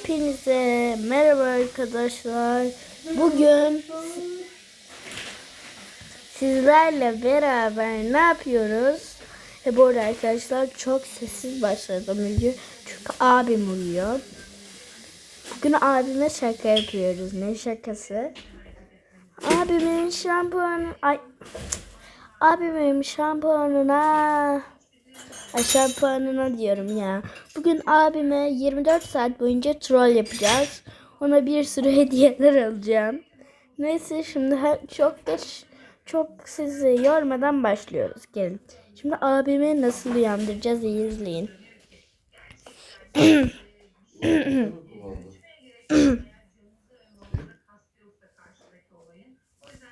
Hepinize merhaba arkadaşlar. Bugün sizlerle beraber ne yapıyoruz? E bu arada arkadaşlar çok sessiz başladım video. Çünkü abim uyuyor. Bugün abime şaka yapıyoruz. Ne şakası? Abimin şampuanı... Ay... Abimin şampuanına... Ay şampuanına diyorum ya. Bugün abime 24 saat boyunca troll yapacağız. Ona bir sürü hediyeler alacağım. Neyse şimdi çok da çok sizi yormadan başlıyoruz. Gelin. Şimdi abimi nasıl uyandıracağız iyi izleyin.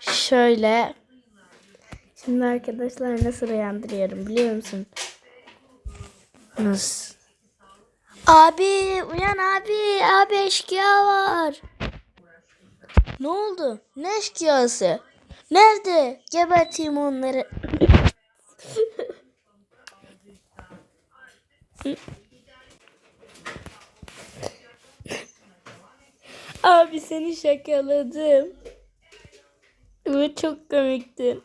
Şöyle. Şimdi arkadaşlar nasıl uyandırıyorum biliyor musun? Nasıl? Abi uyan abi. Abi eşkıya var. Ne oldu? Ne eşkıyası? Nerede? Geberteyim onları. abi seni şakaladım. Bu çok komikti.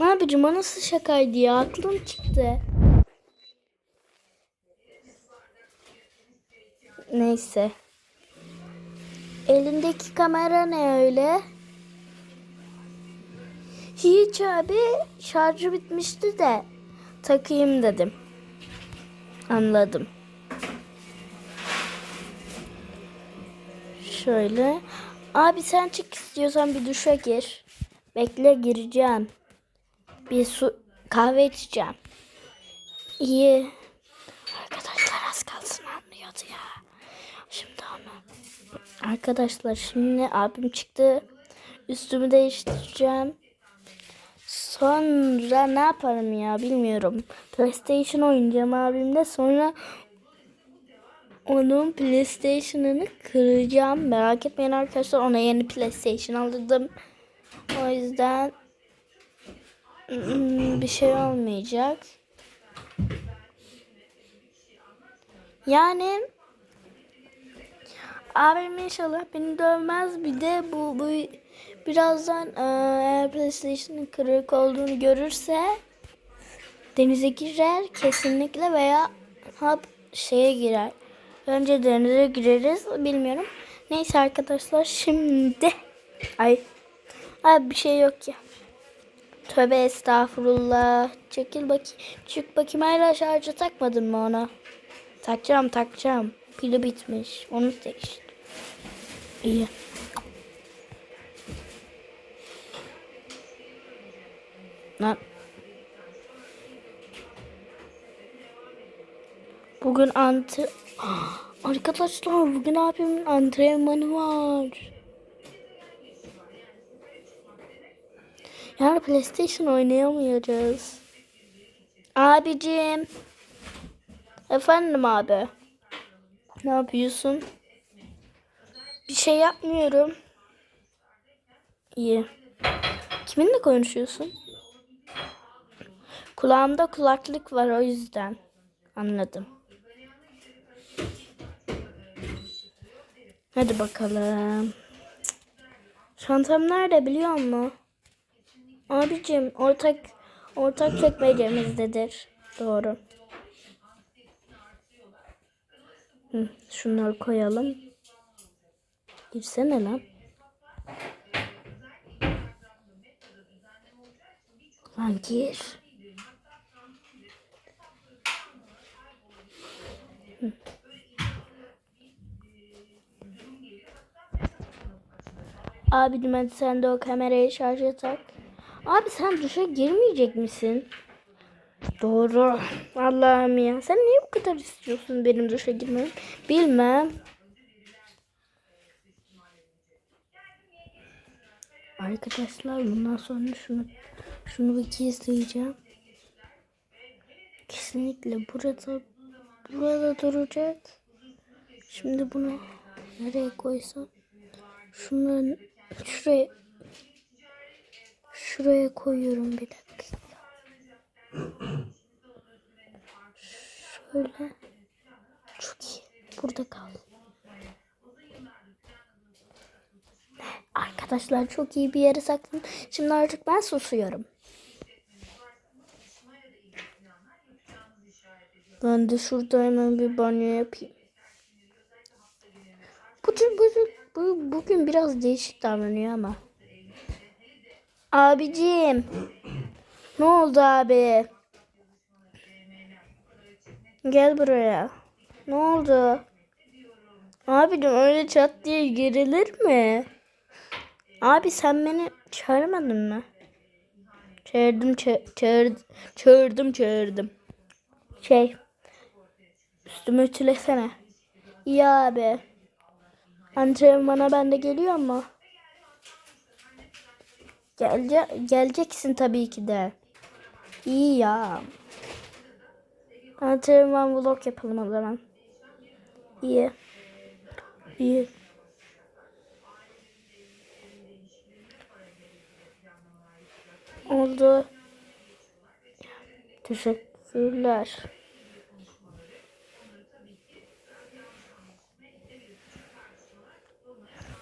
Ne yapacağım? O nasıl şakaydı ya? Aklım çıktı. Neyse. Elindeki kamera ne öyle? Hiç abi şarjı bitmişti de takayım dedim. Anladım. Şöyle. Abi sen çık istiyorsan bir duşa gir. Bekle gireceğim. Bir su kahve içeceğim. İyi. Arkadaşlar az kalsın anlıyordu ya. Şimdi onu. Arkadaşlar şimdi abim çıktı. Üstümü değiştireceğim. Sonra ne yaparım ya bilmiyorum. PlayStation oynayacağım abimle. Sonra onun PlayStation'ını kıracağım. Merak etmeyin arkadaşlar. Ona yeni PlayStation aldım. O yüzden bir şey olmayacak. Yani abim inşallah beni dövmez. Bir de bu, bu birazdan e, eğer PlayStation'ın kırık olduğunu görürse denize girer kesinlikle veya hap şeye girer. Önce denize gireriz bilmiyorum. Neyse arkadaşlar şimdi ay ay bir şey yok ya. Tövbe estağfurullah. Çekil bakayım. Çık bakayım hala şarjı takmadın mı ona? Takacağım takacağım. Pili bitmiş. Onu değiştir. İyi. Lan. Bugün antı... Arkadaşlar bugün abimin antrenmanı var. Yani PlayStation oynayamayacağız. Abicim. Efendim abi. Ne yapıyorsun? Bir şey yapmıyorum. İyi. Kiminle konuşuyorsun? Kulağımda kulaklık var o yüzden. Anladım. Hadi bakalım. Çantam nerede biliyor musun? Abicim ortak ortak çekmecemizdedir. Doğru. Hı, şunları koyalım. Girsene lan. Lan gir. Hı. Abicim sen de o kamerayı şarja tak. Abi sen duşa girmeyecek misin? Doğru. Allah'ım ya. Sen niye bu kadar istiyorsun benim duşa girmemi? Bilmem. Arkadaşlar bundan sonra şunu şunu bir gizleyeceğim. Kesinlikle burada burada duracak. Şimdi bunu nereye koysam? Şunların şuraya şuraya koyuyorum bir dakika. Şöyle. Çok iyi. Burada kal. Arkadaşlar çok iyi bir yere saklanın. Şimdi artık ben susuyorum. Ben de şurada hemen bir banyo yapayım. Bugün, bugün, bu- bugün biraz değişik davranıyor ama. Abicim. Ne oldu abi? Gel buraya. Ne oldu? Abicim öyle çat diye girilir mi? Abi sen beni çağırmadın mı? Çağırdım, ça- çağır, çağırdım, çağırdım. Şey, üstümü ütülesene. İyi abi. Antrenmana ben de geliyor ama. Gelce geleceksin tabii ki de. İyi ya. Antrenman vlog yapalım o zaman. İyi. İyi. Oldu. Teşekkürler.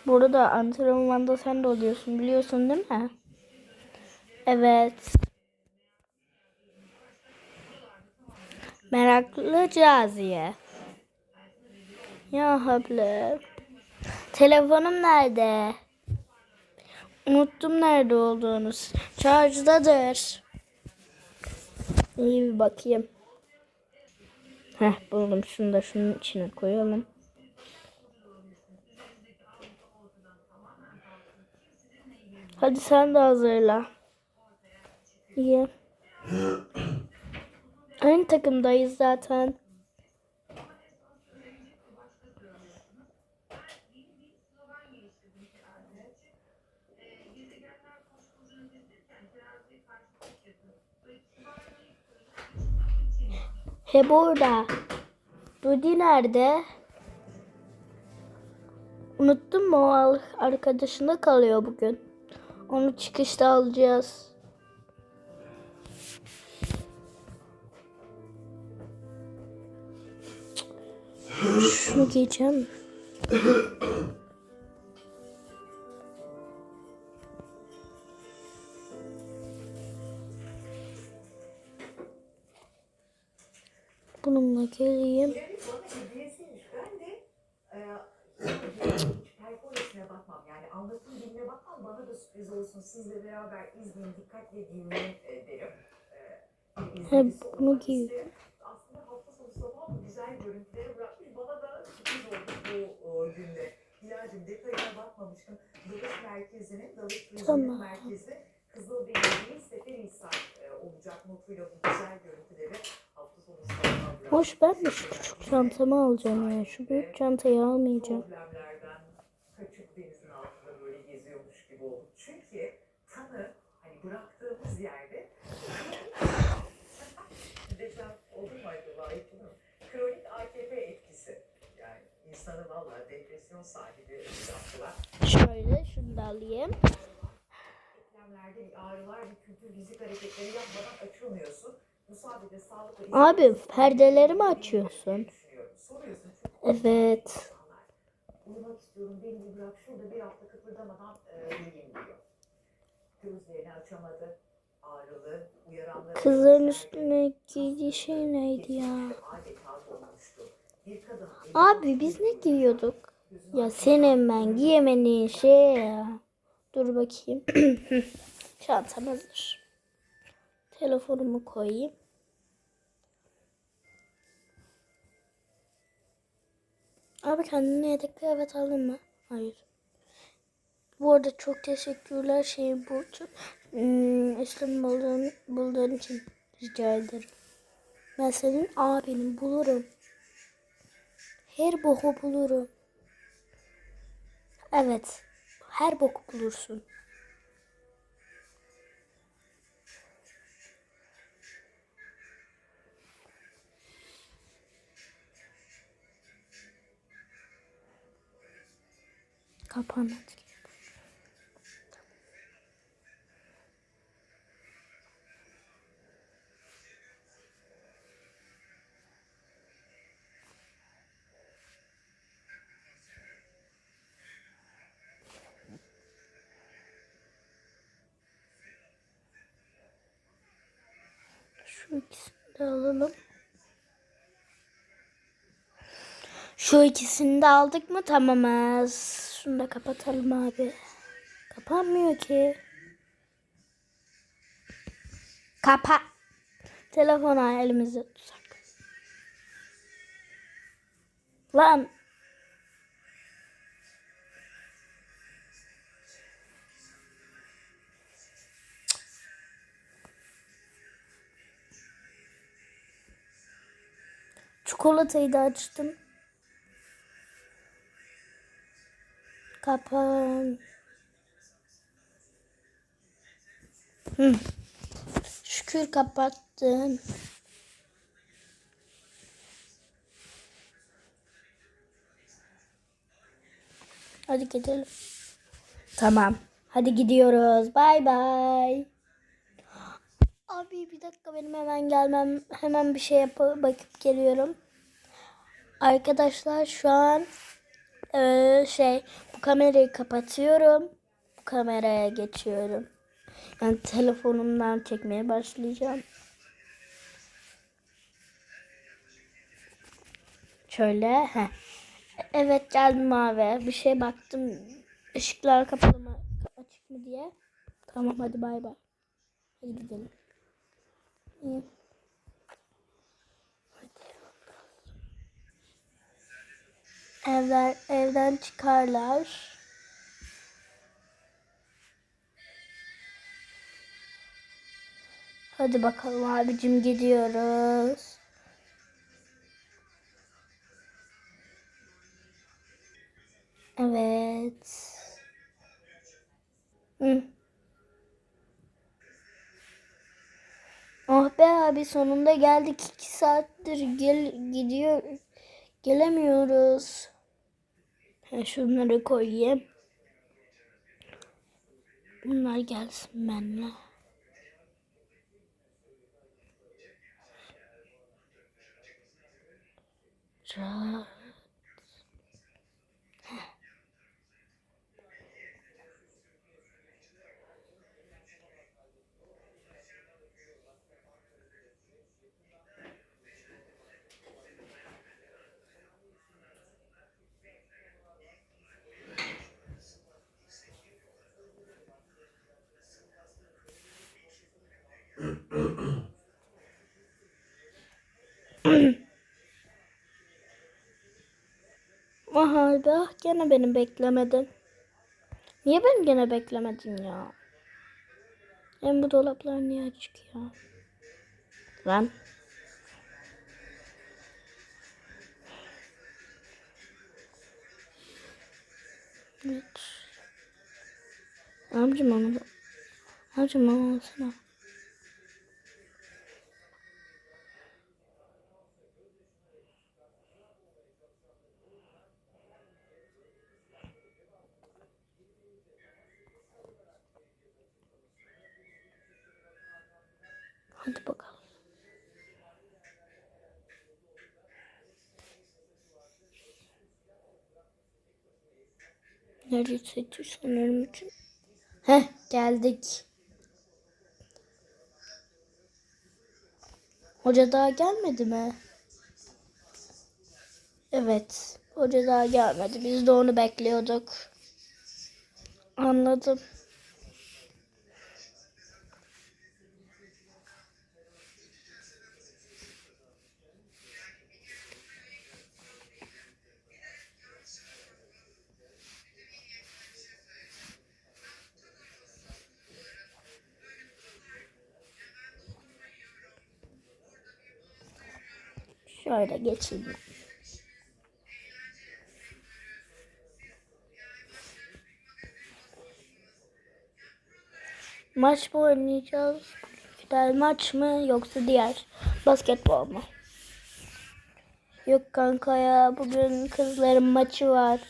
Burada antrenmanda sen de oluyorsun biliyorsun değil mi? Evet. Meraklı Caziye. Ya hable. Telefonum nerede? Unuttum nerede olduğunu. Şarjdadır. İyi bir bakayım. Heh buldum. Şunu da şunun içine koyalım. Hadi sen de hazırla. İyi. Aynı takımdayız zaten. He burada. Dudi nerede? Unuttun mu o arkadaşında kalıyor bugün. Onu çıkışta alacağız. E, performansına bakmam. Yani anlatım diline bakmam. Bana da sürpriz olsun. Sizle beraber izleyin, dikkatle dinleyin e, derim. E, bir izleyicisi He, bunu olmak giy. isterim. Aslında hafta sonu sabah güzel görüntüleri bırakmış. Bana da sürpriz oldu bu günde. Hilal'cim detayına bakmamıştım. Dalış merkezinin, dalış turizmi Tamam. merkezi Kızıldenizli Seferihisar e, olacak notuyla bu güzel görüntüleri hafta sonu. Hoş ben de şu küçük çantamı alacağım ya. Şu büyük çantayı almayacağım. problemlerden kaçıp denizin altında böyle geziyormuş gibi oldu. Çünkü tanı hani bıraktığımız sağlıkla Abi perdeleri mi açıyorsun? Evet. Uyumak istiyorum, beni bir bırak şurada bir hafta kıpırdamadan e, uyuyayım diyor. Gözlerini açamadı, ağrılı, uyaranları... Kızların üstüne giydiği şey neydi ya? Abi biz ne giyiyorduk? Ya senin ben giyemediğin şey ya. Dur bakayım. Çantam hazır. Telefonumu koyayım. Abi kendine yedek kıyafet aldın mı? Hayır. Bu arada çok teşekkürler şey bu için. Hmm, bulduğun, bulduğun için rica ederim. Ben senin abinin bulurum. Her boku bulurum. Evet. Her boku bulursun. Kapan Şu ikisini de alalım. Şu ikisini de aldık mı tamamız. Şunu da kapatalım abi. Kapanmıyor ki. Kapa. Telefonu elimizde tutsak. Lan. Çikolatayı da açtım. Kapan. Hı. Şükür kapattın. Hadi gidelim. Tamam. Hadi gidiyoruz. Bay bay. Abi bir dakika benim hemen gelmem. Hemen bir şey yapıp bakıp geliyorum. Arkadaşlar şu an eee, şey bu kamerayı kapatıyorum. Bu kameraya geçiyorum. Yani telefonumdan çekmeye başlayacağım. Şöyle. Heh. Evet geldim abi. Bir şey baktım. Işıklar kapalı mı açık mı diye. Tamam hadi bay bay. Hadi gidelim. Evler, evden çıkarlar. Hadi bakalım abicim gidiyoruz. Evet. Hı. Oh be abi sonunda geldik. iki saattir gel gidiyor. Gelemiyoruz. Ha, şunları koyayım. Bunlar gelsin benimle. Rahat. Aha be gene beni beklemedin. Niye beni gene beklemedin ya? Hem bu dolaplar niye açık ya? Lan. Evet. Amcım onu da. Amcım onu alsana. Hadi bakalım. Nerede seçiyor sanırım için. Heh geldik. Hoca daha gelmedi mi? Evet. Hoca daha gelmedi. Biz de onu bekliyorduk. Anladım. Şöyle geçeyim. Maç mı oynayacağız? Güzel maç mı yoksa diğer basketbol mu? Yok kanka ya bugün kızların maçı var.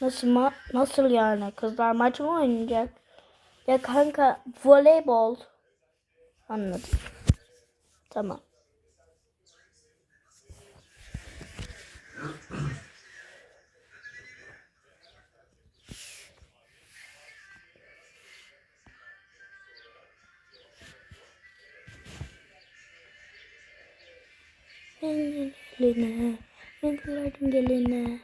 Nasıl ma nasıl yani? Kızlar maç mı oynayacak? Ya kanka voleybol. Anladım. Tamam. En eline. En kılardım geline.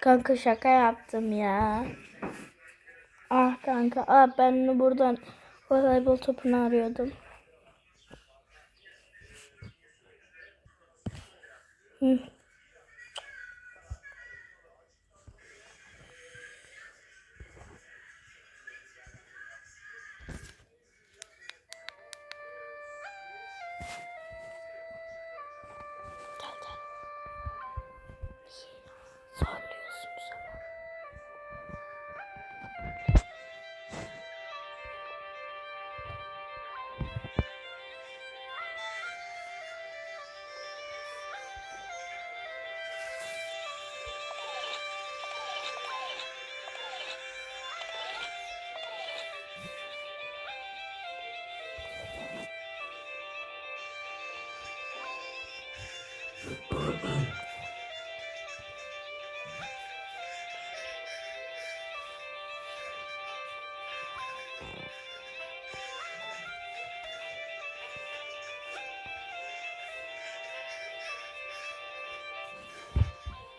Kanka şaka yaptım ya. Ah kanka, ah ben buradan voleybol topunu arıyordum. Hı.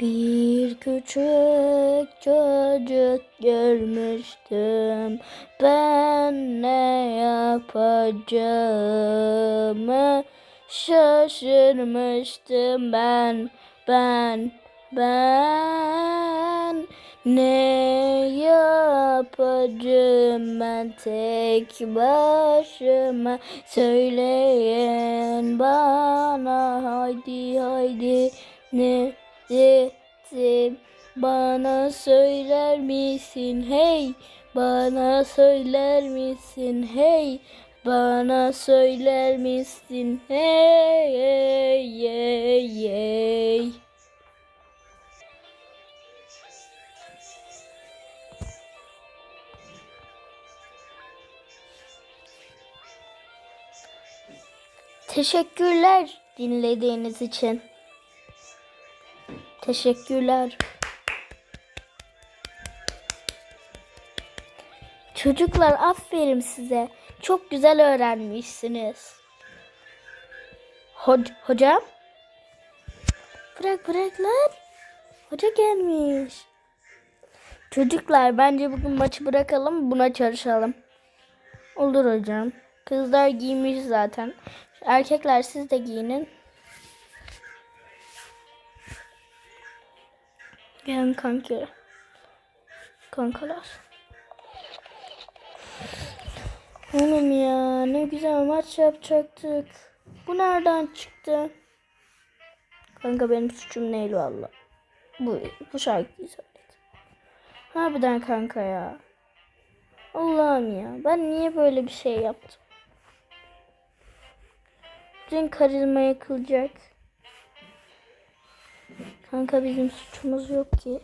Bir küçük çocuk görmüştüm. Ben ne yapacağımı şaşırmıştım ben. Ben, ben. Ne yapacağım ben tek başıma? Söyleyin bana haydi haydi. Ne dedim? Bana söyler misin? Hey bana söyler misin? Hey bana söyler misin hey hey hey hey Teşekkürler dinlediğiniz için. Teşekkürler. Çocuklar aferin size. Çok güzel öğrenmişsiniz. Hoc hocam? Bırak bırak lan. Hoca gelmiş. Çocuklar bence bugün maçı bırakalım buna çalışalım. Olur hocam. Kızlar giymiş zaten. Erkekler siz de giyinin. Gelin kanki. Kankalar. Oğlum ya ne güzel maç yapacaktık. Bu nereden çıktı? Kanka benim suçum değil valla. Bu, bu şarkıyı söyledim. Harbiden kanka ya. Allah'ım ya ben niye böyle bir şey yaptım? Dün karizma yakılacak. Kanka bizim suçumuz yok ki.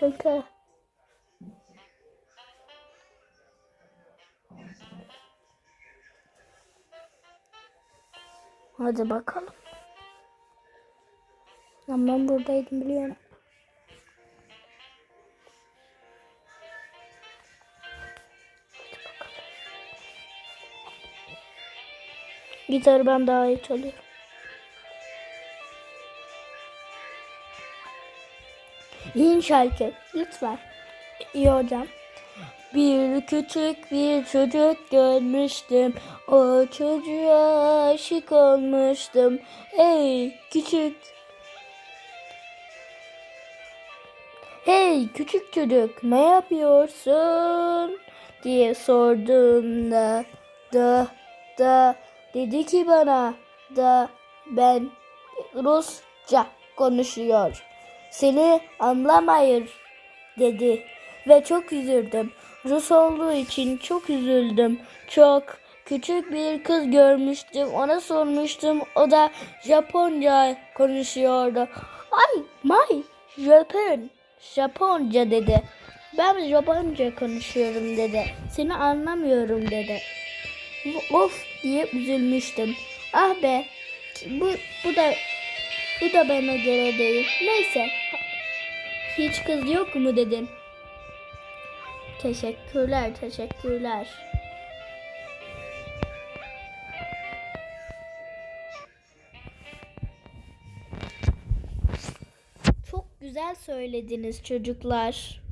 Kanka. Hadi bakalım. Lan ben buradaydım biliyorum. Gitarı ben daha iyi çalıyorum. İyi şarkı. Lütfen. İyi hocam. Bir küçük bir çocuk görmüştüm. O çocuğa aşık olmuştum. Ey küçük. Hey küçük çocuk ne yapıyorsun? diye sorduğumda da da dedi ki bana da ben Rusça konuşuyor. Seni anlamayır dedi ve çok üzüldüm. Rus olduğu için çok üzüldüm. Çok küçük bir kız görmüştüm. Ona sormuştum. O da Japonca konuşuyordu. Ay, my, Japon, Japonca dedi. Ben Japonca konuşuyorum dedi. Seni anlamıyorum dedi. Of diye üzülmüştüm. Ah be, bu, bu da Bu da bana göre değil. Neyse. Hiç kız yok mu dedin? Teşekkürler, teşekkürler. Çok güzel söylediniz çocuklar.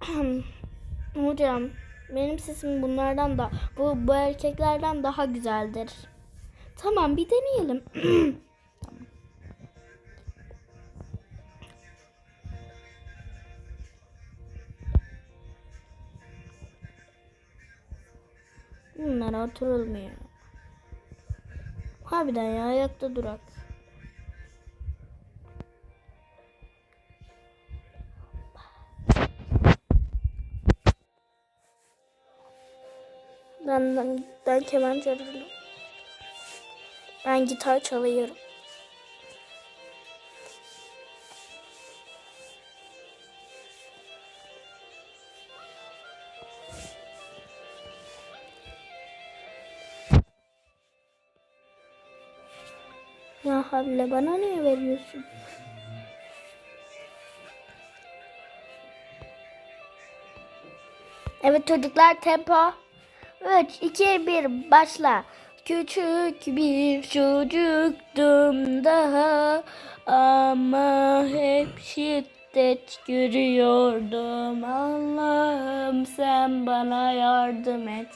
Hocam, benim sesim bunlardan da bu bu erkeklerden daha güzeldir. Tamam, bir deneyelim. Bunlara oturulmuyor. Harbiden ya ayakta durak. Ben, ben, ben keman çalıyorum. Ben gitar çalıyorum. Havle bana niye veriyorsun? Evet çocuklar tempo. 3, 2, 1 başla. Küçük bir çocuktum daha ama hep şiddet görüyordum. Allah'ım sen bana yardım et.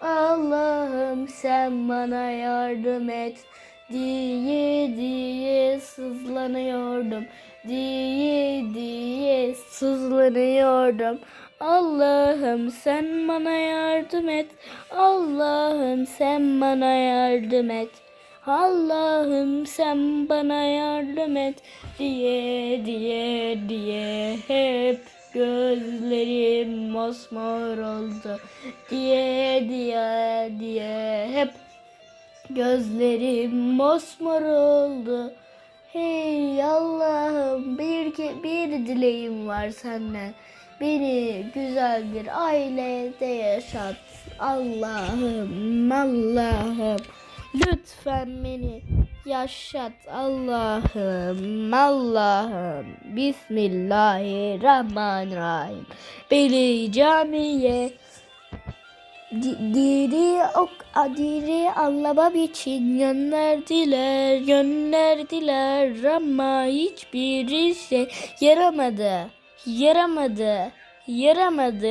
Allah'ım sen bana yardım et diye diye sızlanıyordum. Diye diye sızlanıyordum. Allah'ım sen bana yardım et. Allah'ım sen bana yardım et. Allah'ım sen bana yardım et diye diye diye hep gözlerim mosmor oldu diye diye diye hep Gözlerim mosmor oldu. Hey Allah'ım bir bir dileğim var senden. Beni güzel bir ailede yaşat. Allah'ım Allah'ım lütfen beni yaşat Allah'ım Allah'ım Bismillahirrahmanirrahim beni camiye Diri ok adiri anlamam için gönderdiler gönderdiler ama hiçbir şey yaramadı. Yaramadı yaramadı.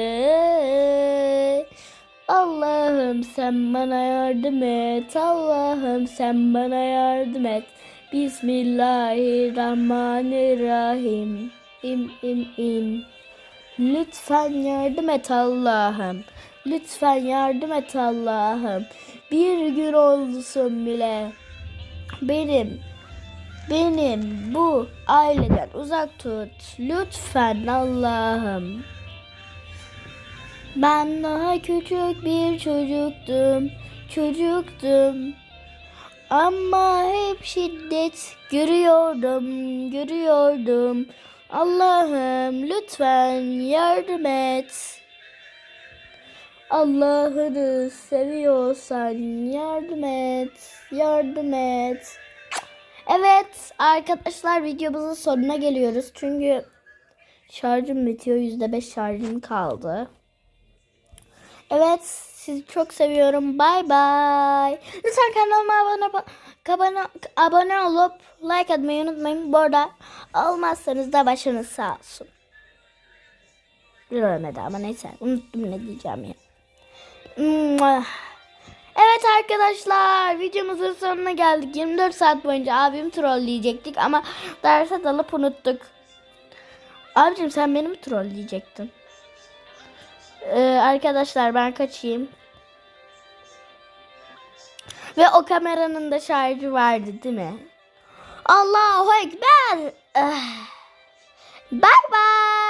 Allah'ım sen bana yardım et Allah'ım sen bana yardım et. Bismillahirrahmanirrahim. İm im im. Lütfen yardım et Allah'ım. Lütfen yardım et Allah'ım. Bir gün olsun bile benim benim bu aileden uzak tut. Lütfen Allah'ım. Ben daha küçük bir çocuktum. Çocuktum. Ama hep şiddet görüyordum, görüyordum. Allah'ım lütfen yardım et. Allah'ını seviyorsan yardım et, yardım et. Evet arkadaşlar videomuzun sonuna geliyoruz. Çünkü şarjım bitiyor. %5 şarjım kaldı. Evet sizi çok seviyorum. Bay bay. Lütfen kanalıma abone, abone, abone olup like atmayı unutmayın. Bu arada olmazsanız da başınız sağ olsun. Bir ölmedi ama neyse unuttum ne diyeceğim ya. Evet arkadaşlar videomuzun sonuna geldik. 24 saat boyunca abim trolleyecektik ama derse dalıp unuttuk. Abicim sen beni mi trolleyecektin? Ee, arkadaşlar ben kaçayım. Ve o kameranın da şarjı vardı değil mi? Allahu Ekber. Ah. Bye bye.